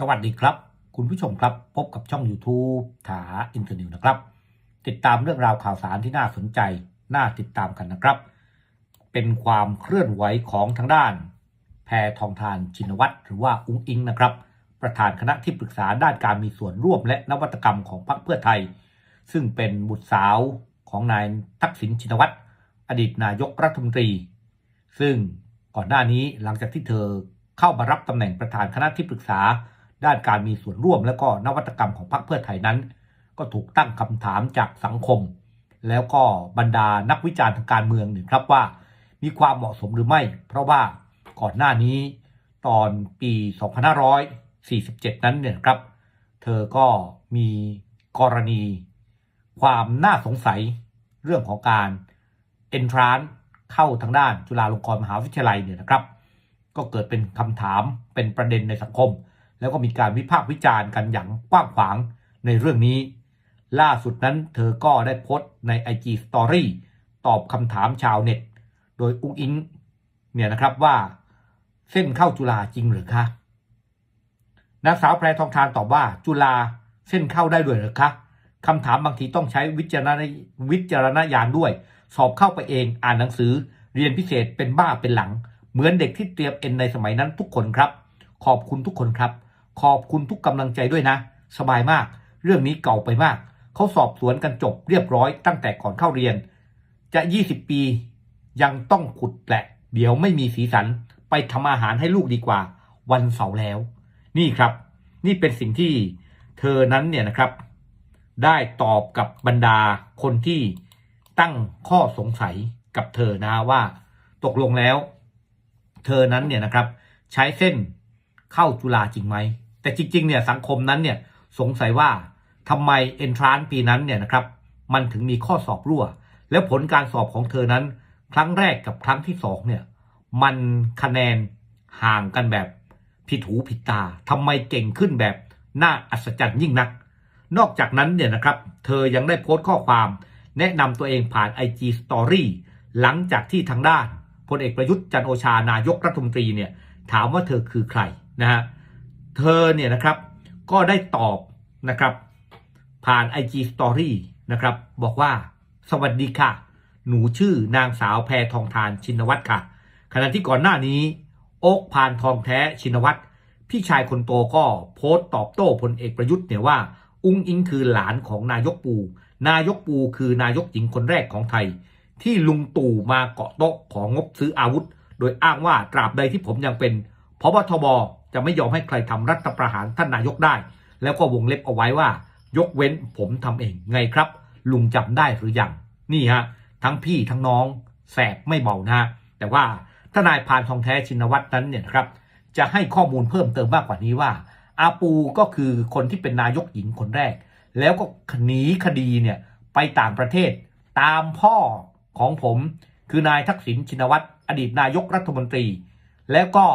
สวัสดีครับ คุณผู้ชมครับพบกับช่อง YouTube ถาอินเตอร์นิวนะครับ ติดตามเรื่องราวข่าวสารที่น่าสนใจ น่าติดตามกันนะครับ เป็นความเคลื่อนไหวของทางด้าน แพทองทานชินวัตรหรือว่าอุ้งอิงนะครับ ประธานคณะที่ปรึกษาด้านการมีส่วนร่วมและนวัตกรรมของพรรคเพื่อไทย ซึ่งเป็นบุตรสาวของนายทักษิณชินวัตรอดีตนายกรัฐมนตรี ซึ่งก่อนหน้านี้หลังจากที่เธอเข้ามารับตำแหน่งประธานคณะที่ปรึกษา ด้านการมีส่วนร่วมและก็นวัตกรรมของพรรคเพื่อไทยนั้น ก็ถูกตั้งคำถามจากสังคม แล้วก็บรรดานักวิจารณ์ทางการเมืองหนึ่งครับว่า มีความเหมาะสมหรือไม่ เพราะว่าก่อนหน้านี้ตอนปี 2547 นั้นเนี่ยครับ เธอก็มีกรณี ความน่าสงสัยเรื่องของการ entrance เข้าทางด้านจุฬาลงกรณ์มหาวิทยาลัยเนี่ยนะครับ ก็เกิดเป็นคำถามเป็นประเด็นในสังคม แล้วก็มีการวิพากษ์วิจารณ์กันอย่างกว้างขวางในเรื่องนี้ ล่าสุดนั้นเธอก็ได้โพสต์ใน IG Story ตอบคำถามชาวเน็ต โดยอุ้งอิงเนี่ยนะครับว่าเส้นเข้าจุฬาจริงหรือคะนางสาวแพรทองทานตอบว่าจุฬาเส้นเข้าได้ด้วยหรือคะคำถามบางทีต้องใช้วิจารณวิจารณญาณด้วย สอบเข้าไปเองอ่านหนังสือ เรียนพิเศษเป็นบ้าเป็นหลัง เหมือนเด็กที่เตรียมเอ็นในสมัยนั้นทุกคนครับ ขอบคุณทุกคนครับ ขอบคุณทุกกำลังใจด้วยนะ สบายมาก เรื่องนี้เก่าไปมาก เขาสอบสวนกันจบเรียบร้อยตั้งแต่ก่อนเข้าเรียน จะ 20 ปียังต้องขุดแปละ เดี๋ยวไม่มีสีสันไปทำอาหารให้ลูกดีกว่า วันเสาร์แล้ว นี่ครับ นี่เป็นสิ่งที่เธอนั้นเนี่ยนะครับ ได้ตอบกับบรรดาคนที่ตั้งข้อสงสัยกับเธอนะว่าตกลงแล้ว เธอนั้นเนี่ยนะครับ ใช้เส้นเข้าจุฬาจริงไหม แต่จริงๆเนี่ยสังคมนั้นเนี่ยสงสัยว่าทำไมเอนทรานปีนั้นเนี่ยนะครับมันถึงมีข้อสอบรั่ว แล้วผลการสอบของเธอนั้น ครั้งแรกกับครั้งที่สองเนี่ยมันคะแนนห่างกันแบบผิดหูผิดตาทำไมเก่งขึ้นแบบน่าอัศจรรย์ยิ่งนัก นอกจากนั้นเนี่ยนะครับเธอยังได้โพสต์ข้อความ แนะนำตัวเองผ่าน IG Story หลังจากที่ทางด้านพลเอกประยุทธ์จันโอชานายกรัฐมนตรีเนี่ยถามว่าเธอคือใครนะฮะ เธอเนี่ยนะครับก็ได้ตอบนะครับ ผ่าน IG Story นะครับ บอกว่าสวัสดีค่ะ หนูชื่อนางสาวแพทองทานชินวัตรค่ะ ขณะที่ก่อนหน้านี้ โอ๊กพานทองแท้ชินวัตรพี่ชายคนโตก็โพสต์ตอบโต้พลเอกประยุทธ์เนี่ยว่า อุ้งอิงคือหลานของนายกปู นายกปูคือนายกหญิงคนแรกของไทย ที่ลุงตู่มาเกาะโต๊ะของงบซื้ออาวุธ โดยอ้างว่าตราบใดที่ผมยังเป็นพบทบ จะไม่ยอมให้ใครทำรัฐประหารท่านนายกได้ แล้วก็วงเล็บเอาไว้ว่า ยกเว้นผมทำเองไงครับ ลุงจำได้หรือยังนี่ฮะทั้งพี่ทั้งน้องแสบไม่เบานะฮะแต่ว่าทนายพานทองแท้ชินวัตรนั้นเนี่ยนะครับจะให้ข้อมูลเพิ่มเติมมากกว่านี้ว่า อาปูก็คือคนที่เป็นนายกหญิงคนแรก แล้วก็หนีคดีเนี่ยไปต่างประเทศ ตามพ่อของผม คือนายทักษิณชินวัตรอดีตนายกรัฐมนตรี แล้วก็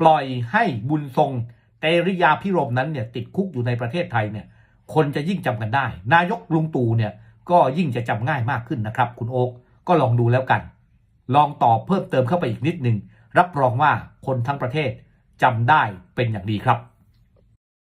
ปล่อยให้บุญทรงเตริยาพิรมนั้นเนี่ยติดคุกอยู่ในประเทศไทยเนี่ยคนจะยิ่งจำกันได้ นายกลุงตู่เนี่ยก็ยิ่งจะจำง่ายมากขึ้นนะครับ คุณโอ๊กก็ลองดูแล้วกัน ลองตอบเพิ่มเติมเข้าไปอีกนิดนึงรับรองว่าคนทั้งประเทศจำได้เป็นอย่างดีครับ